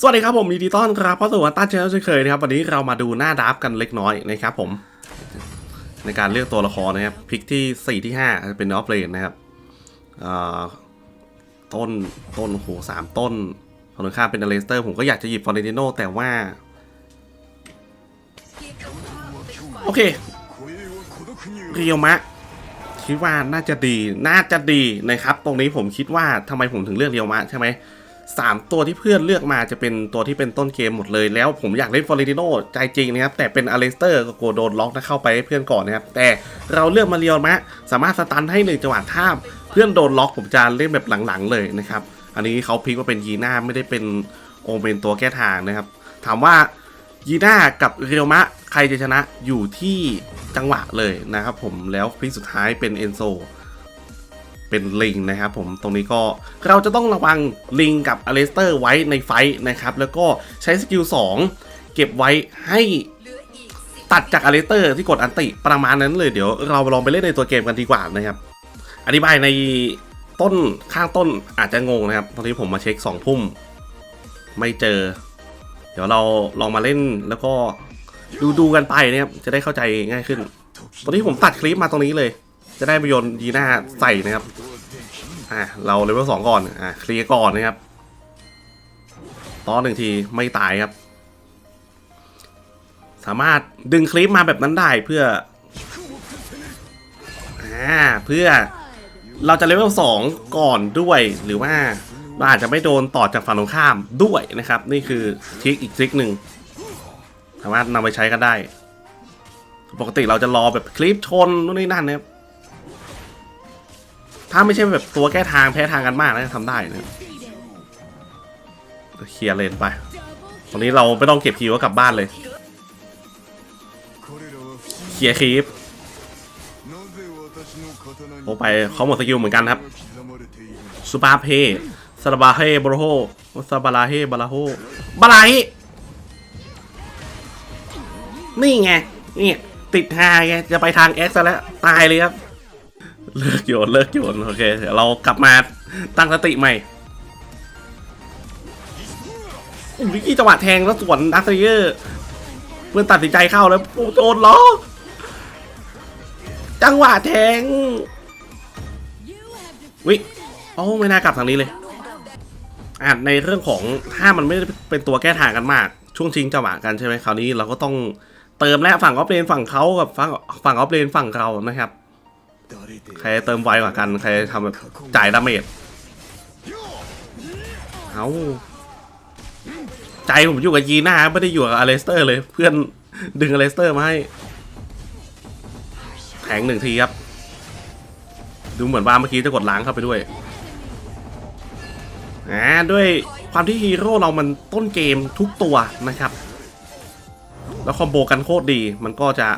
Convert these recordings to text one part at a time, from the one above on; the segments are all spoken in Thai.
สวัสดีครับผมยินดีต้อนรับเข้าสู่วันต้าเชลเช่นเคยนะครับวันนี้เรามาดูหน้าดับกันเล็กน้อยนะครับผม ในการเลือกตัวละครนะครับพิกที่ 4 ที่ 5 เป็นออฟเลนนะครับต้นต้นโหสามต้นตรงข้าเป็นอเลสเตอร์ ผมก็อยากจะหยิบฟอร์เรนติโนแต่ว่า โอเค เรียวมะ คิดว่าน่าจะดีน่าจะดีนะครับ ตรงนี้ผมคิดว่าทำไมผมถึงเลือกเรียวมะใช่ไหม สามตัวที่เพื่อนเลือกมาจะเป็นตัวที่เป็นต้นเกมหมดเลยแล้วผมอยากเล่นฟลอเรติโนใจจริงนะครับ แต่เป็นอเลสเตอร์ก็กลัวโดนล็อกนะเข้าไปให้เพื่อนก่อนนะครับ แต่เราเลือกมาเรียวมะ สามารถสตันให้หนึ่งจังหวะท่าเพื่อนโดนล็อกผมจะเล่นแบบหลังๆเลยนะครับ อันนี้เขาพลิกว่าเป็นยีน่าไม่ได้เป็นโอเมนตัวแก้ทางนะครับ ถามว่ายีน่ากับเรียวมะใครจะชนะอยู่ที่จังหวะเลยนะครับผมแล้วพลิกสุดท้ายเป็นเอนโซ เป็นลิงนะครับผมตรงนี้ก็เราจะต้องระวังลิงกับอเลสเตอร์ไว้ในไฟท์นะครับ แล้วก็ใช้สกิล2 เก็บไว้ให้ตัดจากอเลสเตอร์ที่กดอันติประมาณนั้นเลยเดี๋ยวเราลองไปเล่นในตัวเกมกันดีกว่านะครับอธิบายในต้นข้างต้นอาจจะงงนะครับ ตอนนี้ผมมาเช็ค2พุ่มไม่เจอ เดี๋ยวเราลองมาเล่นแล้วก็ดูดูกันไปนะครับจะได้เข้าใจง่ายขึ้น ตอนนี้ผมตัดคลิปมาตรงนี้เลย จะได้ประโยชน์ยีน่าใส่นะครับ อะเราเลเวลสองก่อน อะเคลียร์ก่อนนะครับตอนหนึ่งทีไม่ตายครับ สามารถดึงคลิปมาแบบนั้นได้เพื่อ อ่า เพื่อเราจะเลเวลสองก่อนด้วย หรือว่าเราอาจจะไม่โดนต่อจากฝั่งตรงข้ามด้วยนะครับ นี่คือทริคอีกทริคหนึ่งสามารถนำไปใช้กันได้ ปกติเราจะรอแบบคลิปชนนู่นนี่นั่นนะครับ ถ้าไม่ใช่แบบตัวแก้ทางแพ้ทางกันมากนะทำได้นะเคลียร์เลนไปตรงนี้เราไม่ต้องเก็บคิวก็กลับบ้านเลยเคลียร์คลิปโอไปเขาหมดสกิลเหมือนกันครับซูปาเพซาบาเฮบรโฮซาบาลาเฮบาลาโฮบาลาเฮนี่ไงนี่ติดหาไงจะไปทางเอ็กซ์แล้วตายเลยครับ เลิกโยนเลิกโยนโอเคเดี๋ยวเรากลับมาตั้งสติใหม่อุ้ยวิกกี้จังหวะแทงแล้วสวนดักเซเยอร์เพื่อนตัดสินใจเข้าแล้วโอ้โดนล้อจังหวะแทงวิโอ้ไม่น่ากลับทางนี้เลยอะในเรื่องของถ้ามันไม่เป็นตัวแก้ทางกันมาก ช่วงชิงจังหวะกันใช่ไหมคราวนี้เราก็ต้องเติมแล้วฝั่งออฟเลนฝั่งเขากับฝั่งฝั่งออฟเลนฝั่งเรานะครับ ใครเติมไวกว่ากันใครทำแบบจ่ายดาเมจเอาใจผมอยู่กับยีน่าไม่ได้อยู่กับอเลสเตอร์เลย เพื่อนดึงอเลสเตอร์มาให้แทงหนึ่งทีครับ ดูเหมือนว่าเมื่อกี้จะกดล้างเข้าไปด้วยอ่าด้วยความที่ฮีโร่เรามันต้นเกมทุกตัวนะครับ แล้วคอมโบกันโคตรดีมันก็จะ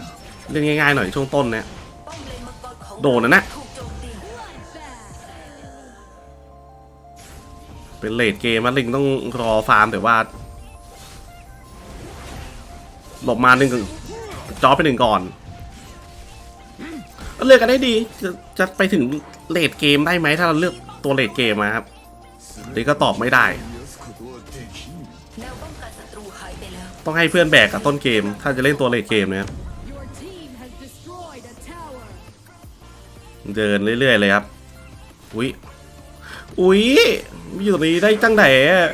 เล่นง่ายๆหน่อยช่วงต้นเนี่ย โดนนะนะเป็นเลดเกมมาลิงต้องรอฟาร์มแต่ว่า หลบมาหนึ่งจอไปหนึ่งก่อนเลือกกันได้ดีจะจะไปถึงเลดเกมได้ไหมถ้าเราเลือกตัวเลดเกมมาครับนี่ก็ตอบไม่ได้แนวป้องกันศัตรูหายไปแล้วต้องให้เพื่อนแบกกับต้นเกม ถ้าจะเล่นตัวเลดเกมนะครับ เดินเรื่อยๆเลยครับ อุ้ย อุ้ย อยู่ตรงนี้ได้จังไหนอะ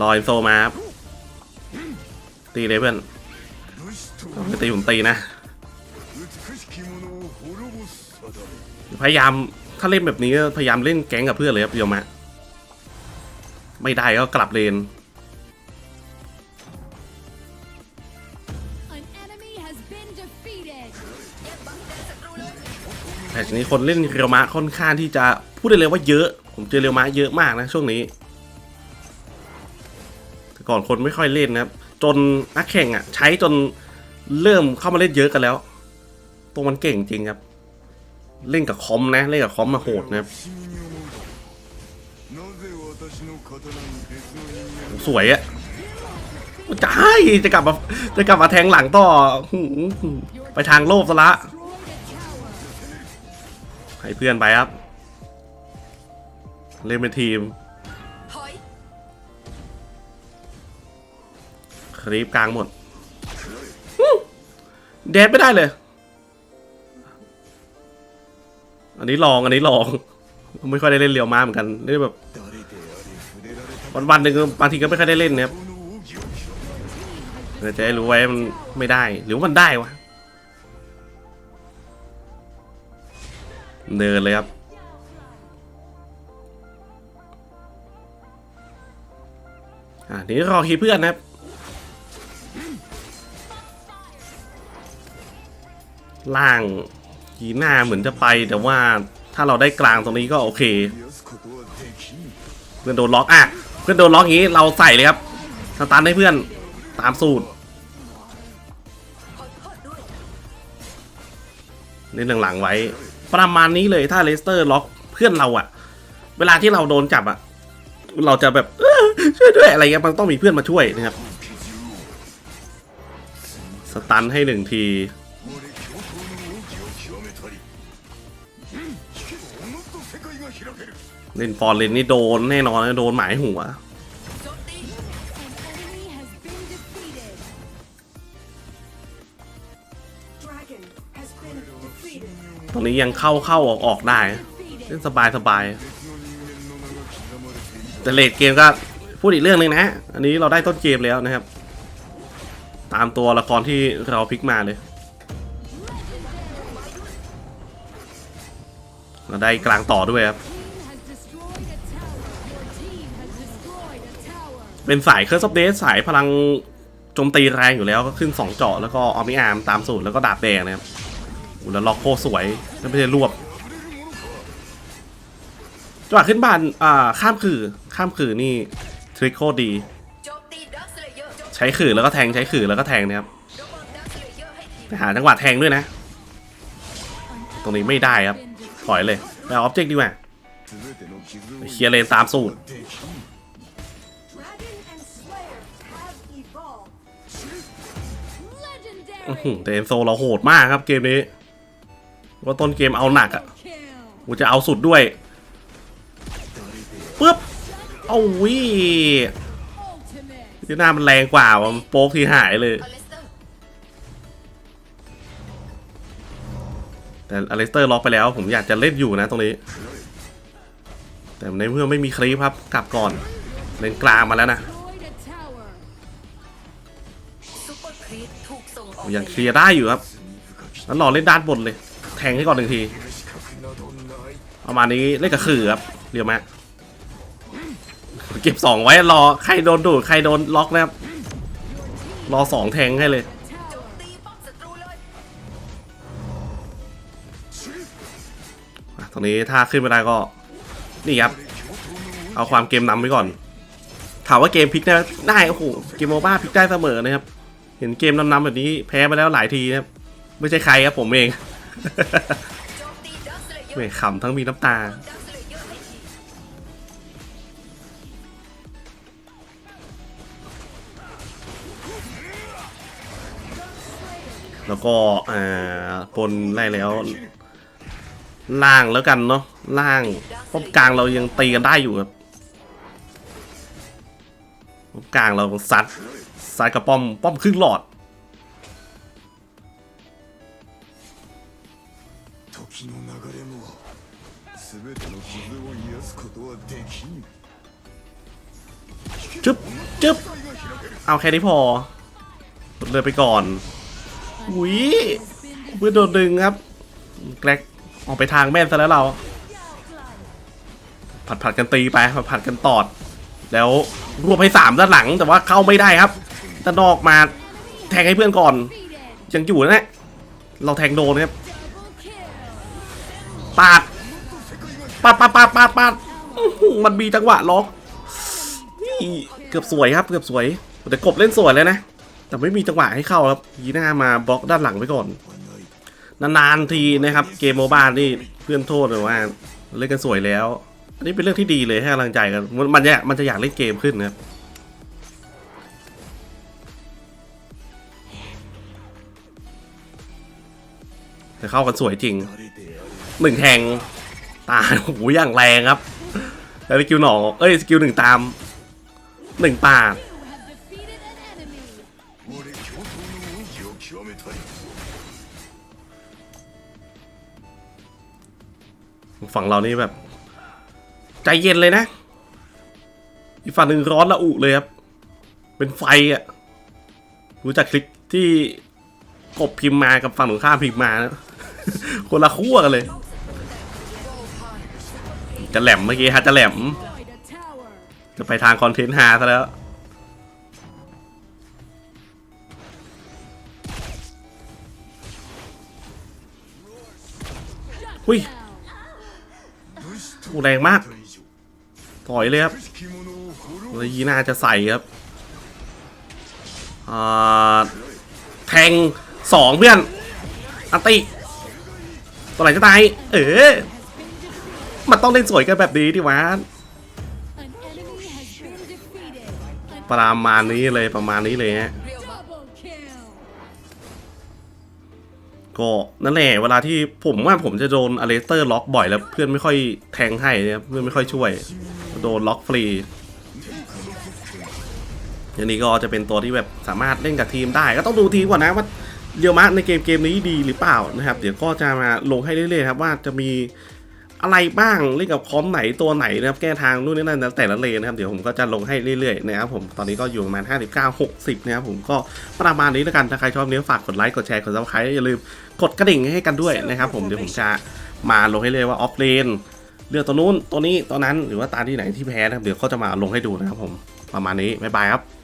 รออินโซมาครับ ตีเลยเพื่อนไม่ตีผมตีนะ พยายามถ้าเล่นแบบนี้พยายามเล่นแก๊งกับเพื่อนเลยครับโยมะไม่ได้ก็กลับเลน แพทนี้คนเล่นเรียวมะค่อนข้างที่จะพูดได้เลยว่าเยอะ ผมเจอเรียวมะเยอะมากนะช่วงนี้ แต่ก่อนคนไม่ค่อยเล่นนะครับ จนนักแข่งอะ ใช้จนเริ่มเข้ามาเล่นเยอะกันแล้ว ตัวมันเก่งจริงครับ เล่นกับคอมนะ เล่นกับคอมมาโหดนะสวยอะใช่จะกลับมาจะกลับมาแทงหลังต่อ ไปทางโลภซะละ ให้เพื่อนไปครับ เล่นเป็นทีม ครีปกลางหมด เดดไม่ได้เลย อันนี้ลองอันนี้ลอง ไม่ค่อยได้เล่นเรียวมาเหมือนกันเล่นแบบวันวันหนึ่งบางทีก็ไม่ค่อยได้เล่นนะครับเจะได้รู้ไว้มันไม่ได้ หรือมันได้วะ เดินเลยครับ อ่านี้รอคีเพื่อนนะครับ ล่างคีหน้าเหมือนจะไปแต่ว่าถ้าเราได้กลางตรงนี้ก็โอเค เพื่อนโดนล็อกอะ เพื่อนโดนล็อกอย่างนี้เราใส่เลยครับสตาร์ทให้เพื่อนตามสูตร ในหลังๆไว้ ประมาณนี้เลยถ้าเลสเตอร์ล็อกเพื่อนเราอะเวลาที่เราโดนจับอะเราจะแบบช่วยด้วยอะไรเงี้ยมันต้องมีเพื่อนมาช่วยนะครับสตันให้หนึ่งทีเล่นฟอร์เลนนี่โดนแน่นอนโดนหมายหัว ตรงนี้ยังเข้าเข้าออกออกได้เล่นสบายสบายแต่เลดเกมก็พูดอีกเรื่องหนึ่งนะ อันนี้เราได้ต้นเกมแล้วนะครับ ตามตัวละครที่เราพลิกมาเลย เราได้กลางต่อด้วยครับ เป็นสายเคอร์สเดสสายพลังโจมตีแรงอยู่แล้วก็ขึ้น 2 เจาะแล้วก็ออมิอาร์มตามสูตรแล้วก็ดาบแดงนะครับ อุแล้วล็อกโคสวยแล้วไม่ได้รวบจังหวะขึ้นบานอ่าข้ามขื่อข้ามขื่อนี่ทริคโคดี ใช้ขื่อแล้วก็แทงใช้ขื่อแล้วก็แทงนะครับไปหาจังหวะแทงด้วยนะ ตรงนี้ไม่ได้ครับ ถอยเลยไปเอาออบเจกต์ดีกว่าเคลียร์เลนตามสูตรแต่เอนโซเราโหดมากครับเกมนี้ ว่าต้นเกมเอาหนักอะ Kill. กูจะเอาสุดด้วยปึ๊บเอาวิ Ultimate. ที่หน้ามันแรงกว่าว่ะมันโป๊กที่หายเลยอเลสเตอร์แต่อเลสเตอร์ล็อกไปแล้ว ผมอยากจะเล่นอยู่นะตรงนี้ แต่ในเมื่อไม่มีคลิปครับ กลับก่อน เลนกลางมาแล้วนะ Destroyed a tower. ซูเปอร์ครีปถูกส่งออกยังเคลียร์ได้อยู่ครับ แล้วรอเล่นด้านบนเลย แทงให้ก่อนหนึ่งที ประมาณนี้เล่นกับขื่อครับเรียวไหมเก็บสองไว้รอใครโดนดูดใครโดนล็อกนะครับ รอสองแทงให้เลยตรงนี้ถ้าขึ้นไม่ได้ก็ นี่ครับ เอาความเกมนำไปก่อน ถามว่าเกมพลิกได้ได้โอ้โหเกมโมบ้าพลิกได้เสมอนะครับ เห็นเกมนำๆแบบนี้แพ้ไปแล้วหลายทีนะครับ ไม่ใช่ใครครับผมเอง เลเยอไม่ขำทั้งมีน้ำตา แล้วก็อ่าปนไล่แล้ว ล่างแล้วกันเนาะล่างป้อมกลางเรายังตีกันได้อยู่ครับป้อมกลางเราซัดซัดกับป้อมป้อมครึ่งหลอด เอาแค่นี้พอเลยไปก่อนอุ้ยเพื่อนโดนดึงครับแกลกออกไปทางแม่นซะแล้วเรา ผัดผัดกันตีไปผัดผัดกันตอด แล้วรวบให้สามด้านหลัง แต่ว่าเข้าไม่ได้ครับด้านนอกมาแทงให้เพื่อนก่อน ยังอยู่นะเนี่ยเราแทงโดนครับปาดปาดปาดปาดปาดปาดมันมีจังหวะล็อกเกือบสวยครับ เกือบสวย แต่กบเล่นสวยเลยนะ แต่ไม่มีจังหวะให้เข้าครับยีน่ามาบล็อกด้านหลังไปก่อน นานๆทีนะครับ เกมโมบ้านี่เพื่อนโทษหรือว่าเล่นกันสวยแล้ว อันนี้เป็นเรื่องที่ดีเลยให้กำลังใจกัน มันจะมันจะอยากเล่นเกมขึ้นนะครับแต่เข้ากันสวยจริงหนึ่งแทงตาโอ้โหอย่างแรงครับแล้วสกิลหนองเอ้ยสกิลหนึ่งตามหนึ่งปาด ฝั่งเรานี่แบบ ใจเย็นเลยนะ อีกฝั่งหนึ่งร้อนระอุเลยครับ เป็นไฟอะรู้จักคลิปที่กบพิมพ์มากับฝั่งตรงข้ามพิมพ์มานะคนละขั้วกันเลย จะแหลมเมื่อกี้ฮะจะแหลม จะไปทางคอนเทนต์ฮาซะแล้ว อุ้ยแรงมาก ถอยเลยครับลยยีน่าจะใส่ครับแทงสองเพื่อนอัติตัวไหนจะตาย เออ มันต้องเล่นสวยกันแบบนี้ดิวะประมาณนี้เลยประมาณนี้เลยฮะ ก็นั่นแหละเวลาที่ผมว่าผมจะโดนอเลสเตอร์ล็อกบ่อยแล้วเพื่อนไม่ค่อยแทงให้เนี่ยเพื่อนไม่ค่อยช่วย โดนล็อกฟรีอันนี้ก็จะเป็นตัวที่แบบสามารถเล่นกับทีมได้ ก็ต้องดูทีมก่อนนะว่าเดียวมะในเกมเกมนี้ดีหรือเปล่านะครับ เดี๋ยวก็จะมาลงให้เรื่อยๆครับว่าจะมี อะไรบ้างเล่นกับคอมไหนตัวไหนนะครับแก้ทางนู่นนี่นั่นแล้วแต่ละเลนนะครับเดี๋ยวผมก็จะลงให้เรื่อยๆนะครับผมตอนนี้ก็อยู่ประมาณ 59 60นะครับผมก็ประมาณนี้แล้วกันถ้าใครชอบเนี้ยฝากกดไลค์กดแชร์กดซับสไครต์อย่าลืมกดกระดิ่งให้กันด้วยนะครับผมเดี๋ยวผมจะมาลงให้เลยว่าออฟเลนเลือกตัวนู้นตัวนี้ตัวนั้นหรือว่าตาที่ไหนที่แพ้นะครับเดี๋ยวก็จะมาลงให้ดูนะครับผมประมาณนี้บ๊ายบายครับ